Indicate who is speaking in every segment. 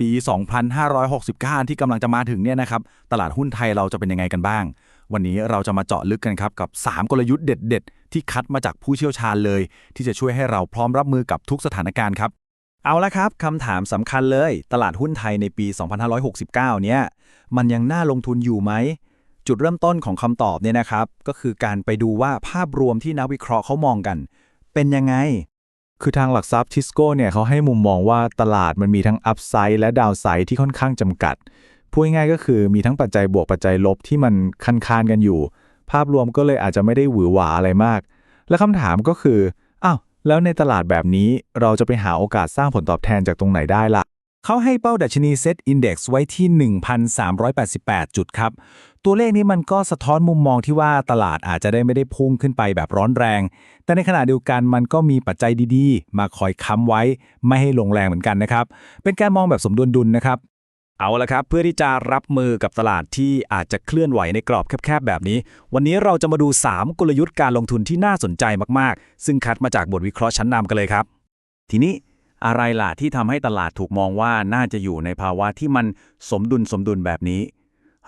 Speaker 1: ปี 2569 ที่กำลังจะมาถึงเนี่ยนะครับ ตลาดหุ้นไทยเราจะเป็นยังไงกันบ้าง วันนี้เราจะมาเจาะลึกกันครับ กับ 3 กลยุทธ์เด็ด ๆ ที่คัดมาจากผู้เชี่ยวชาญเลย ที่จะช่วยให้เราพร้อมรับมือกับทุกสถานการณ์ครับ
Speaker 2: เอาละครับคำถามสำคัญเลย ตลาดหุ้นไทยในปี 2569 เนี่ย มันยังน่าลงทุนอยู่ไหม จุดเริ่มต้นของคำตอบเนี่ยนะครับ ก็คือการไปดูว่าภาพรวมที่นักวิเคราะห์เขามองกัน เป็นยังไง
Speaker 3: คือทางหลักทรัพย์ทิสโก้เนี่ยเขาให้มุมมองว่าตลาดมันมีทั้งอัพไซด์และดาวไซด์ที่ค่อนข้างจำกัด พูดง่ายๆก็คือมีทั้งปัจจัยบวกปัจจัยลบที่มันคันคานๆกันอยู่ ภาพรวมก็เลยอาจจะไม่ได้หวือหวาอะไรมาก และคำถามก็คือ อ้าว แล้วในตลาดแบบนี้เราจะไปหาโอกาสสร้างผลตอบแทนจากตรงไหนได้ล่ะ
Speaker 2: เขาให้เป้าดัชนีเซตอินดี x ไว้ที่ 1,388 จุดครับ ตัวเลขนี้มันก็สะท้อนมุมมองที่ว่าตลาดอาจจะได้ไม่ได้พุ่งขึ้นไปแบบร้อนแรง แต่ในขณะเดียวกันมันก็มีปัจจัยดีๆ มาคอยค้ำไว้ ไม่ให้ลงแรงเหมือนกันนะครับ เป็นการมองแบบสมดุลดุลนะครับ เอาละครับ เพื่อที่จะรับมือกับตลาดที่อาจจะเคลื่อนไหวในกรอบแคบๆแบบนี้ วันนี้เราจะมาดู 3 กลยุทธ์การลงทุนที่น่าสนใจมากๆ ซึ่งคัดมาจากบทวิเคราะห์ชั้นนำกันเลยครับ ทีนี้ อะไรล่ะที่ทำให้ตลาดถูกมองว่าน่าจะอยู่ในภาวะที่มันสมดุลสมดุลแบบนี้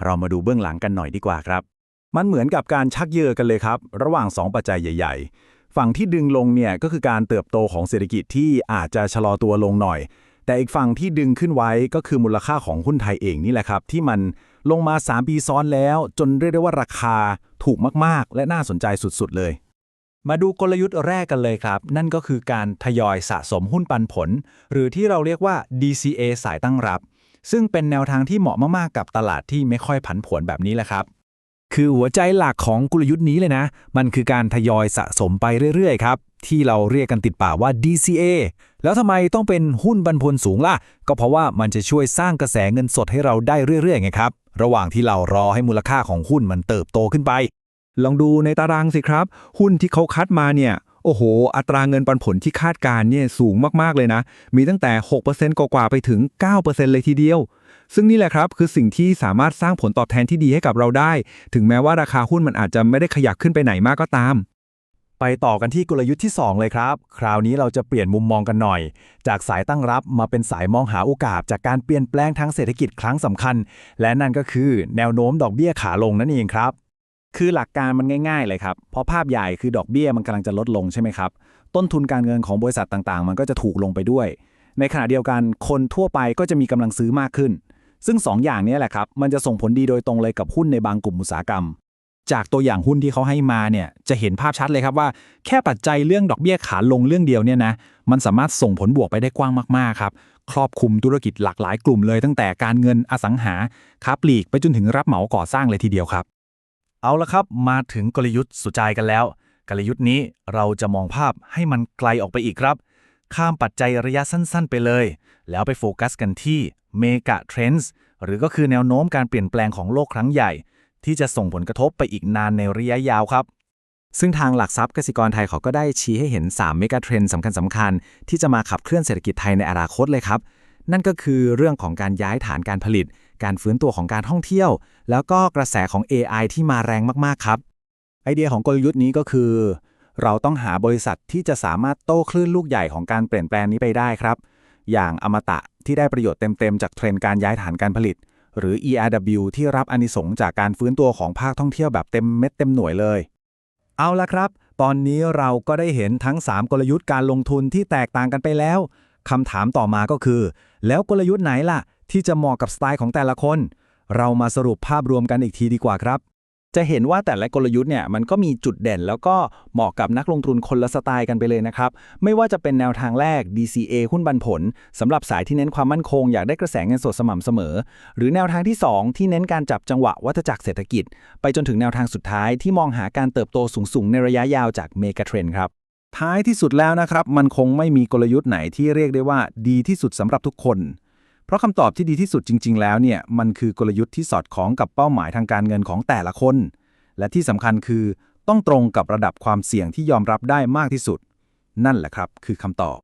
Speaker 2: เรามาดูเบื้องหลังกันหน่อยดีกว่าครับ มันเหมือนกับการชักเยือกันเลยครับ ระหว่าง 2 ปัจจัยใหญ่ ๆ ฝั่งที่ดึงลงเนี่ยก็คือการเติบโตของเศรษฐกิจที่อาจจะชะลอตัวลงหน่อย แต่อีกฝั่งที่ดึงขึ้นไว้ก็คือมูลค่าของหุ้นไทยเองนี่แหละครับ ที่มันลงมา 3 ปีซ้อนแล้ว จนเรียกได้ว่าราคาถูกมากๆ และน่าสนใจสุดๆเลย มาดูกลยุทธ์แรกกันเลยครับ นั่นก็คือการทยอยสะสมหุ้นปันผล หรือที่เราเรียกว่า DCA สายตั้งรับ ซึ่งเป็นแนวทางที่เหมาะมากๆกับตลาดที่ไม่ค่อยผันผวนแบบนี้แหละครับ คือหัวใจหลักของกลยุทธ์นี้เลยนะ มันคือการทยอยสะสมไปเรื่อยๆครับ ที่เราเรียกกันติดปากว่า DCA แล้วทำไมต้องเป็นหุ้นปันผลสูงล่ะ ก็เพราะว่ามันจะช่วยสร้างกระแสเงินสดให้เราได้เรื่อยๆไงครับ ระหว่างที่เรารอให้มูลค่าของหุ้นมันเติบโตขึ้นไป
Speaker 4: ลองดูในตารางสิครับ หุ้นที่เขาคัดมาเนี่ยโอ้โห อัตราเงินปันผลที่คาดการณ์เนี่ยสูงมาก ๆ เลยนะ มีตั้งแต่ 6%กว่าๆไปถึง 9%เลยทีเดียว ซึ่งนี่แหละครับคือสิ่งที่สามารถสร้างผลตอบแทนที่ดีให้กับเราได้ ถึงแม้ว่าราคาหุ้นมันอาจจะไม่ได้ขยับขึ้นไปไหนมากก็ตาม
Speaker 2: ไปต่อกันที่กลยุทธ์ที่ 2 เลยครับ คราวนี้เราจะเปลี่ยนมุมมองกันหน่อย จากสายตั้งรับมาเป็นสายมองหาโอกาส จากการเปลี่ยนแปลงทางเศรษฐกิจครั้งสำคัญ และนั่นก็คือแนวโน้มดอกเบี้ยขาลงนั่นเองครับ คือหลักการมันง่ายๆเลยครับ เพราะภาพใหญ่คือดอกเบี้ยมันกำลังจะลดลงใช่ไหมครับ ต้นทุนการเงินของบริษัทต่างๆ มันก็จะถูกลงไปด้วย ในขณะเดียวกันคนทั่วไปก็จะมีกำลังซื้อมากขึ้น ซึ่ง2อย่างนี้แหละครับ มันจะส่งผลดีโดยตรงเลยกับหุ้นในบางกลุ่มอุตสาหกรรม จากตัวอย่างหุ้นที่เขาให้มาเนี่ยจะเห็นภาพชัดเลยครับว่า แค่ปัจจัยเรื่องดอกเบี้ยขาลงเรื่องเดียวเนี่ยนะมันสามารถส่งผลบวกไปได้กว้างมากๆครับครอบคลุมธุรกิจหลากหลายกลุ่มเลยตั้งแต่การเงินอสังหาค้าปลีกไปจนถึงรับเหมาก่อสร้างเลยทีเดียวครับ เอาละครับ มาถึงกลยุทธ์สุดใจกันแล้ว กลยุทธ์นี้เราจะมองภาพให้มันไกลออกไปอีกครับ ข้ามปัจจัยระยะสั้นๆ ไปเลย แล้วไปโฟกัสกันที่เมกะเทรนด์หรือก็คือแนวโน้มการเปลี่ยนแปลงของโลกครั้งใหญ่ ที่จะส่งผลกระทบไปอีกนานในระยะยาวครับ ซึ่งทางหลักทรัพย์กสิกรไทยเขาก็ได้ชี้ให้เห็น 3 เมกะเทรนด์สำคัญสำคัญๆที่จะมาขับเคลื่อนเศรษฐกิจไทยในอนาคตเลยครับ นั่นก็คือเรื่องของการย้ายฐานการผลิต การฟื้นตัวของการท่องเที่ยว แล้วก็กระแสของ AI ที่มาแรงมากๆครับ ไอเดียของกลยุทธ์นี้ก็คือ เราต้องหาบริษัทที่จะสามารถโต้คลื่นลูกใหญ่ของการเปลี่ยนแปลงนี้ไปได้ครับ อย่างอมตะที่ได้ประโยชน์เต็มๆจากเทรนด์การย้ายฐานการผลิต หรือ ERW ที่รับอนิสงจากการฟื้นตัวของภาคท่องเที่ยวแบบเต็มเม็ดเต็มหน่วยเลย เอาละครับ ตอนนี้เราก็ได้เห็นทั้ง 3 กลยุทธ์การลงทุนที่แตกต่างกันไปแล้วคำถามต่อมาก็คือ แล้วกลยุทธ์ไหนล่ะ ที่จะเหมาะกับสไตล์ของแต่ละคน เรามาสรุปภาพรวมกันอีกทีดีกว่าครับ จะเห็นว่าแต่ละกลยุทธ์เนี่ยมันก็มีจุดเด่น แล้วก็เหมาะกับนักลงทุนคนละสไตล์กันไปเลยนะครับ ไม่ว่าจะเป็นแนวทางแรก DCA หุ้นบันผลสำหรับสายที่เน้นความมั่นคง อยากได้กระแสเงินสดสม่ำเสมอ หรือแนวทางที่ 2 ที่เน้นการจับจังหวะวัฏจักรเศรษฐกิจ ไปจนถึงแนวทางสุดท้ายที่มองหาการเติบโตสูงๆในระยะยาวจากเมกะเทรนครับท้ายที่สุดแล้วนะครับ มันคงไม่มีกลยุทธ์ไหนที่เรียกได้ว่าดีที่สุดสำหรับทุกคน เพราะคำตอบที่ดีที่สุดจริง ๆ แล้วเนี่ยมันคือกลยุทธ์ที่สอดคล้องกับเป้าหมายทางการเงินของแต่ละคน และที่สำคัญคือต้องตรงกับระดับความเสี่ยงที่ยอมรับได้มากที่สุด นั่นแหละครับ คือคำตอบ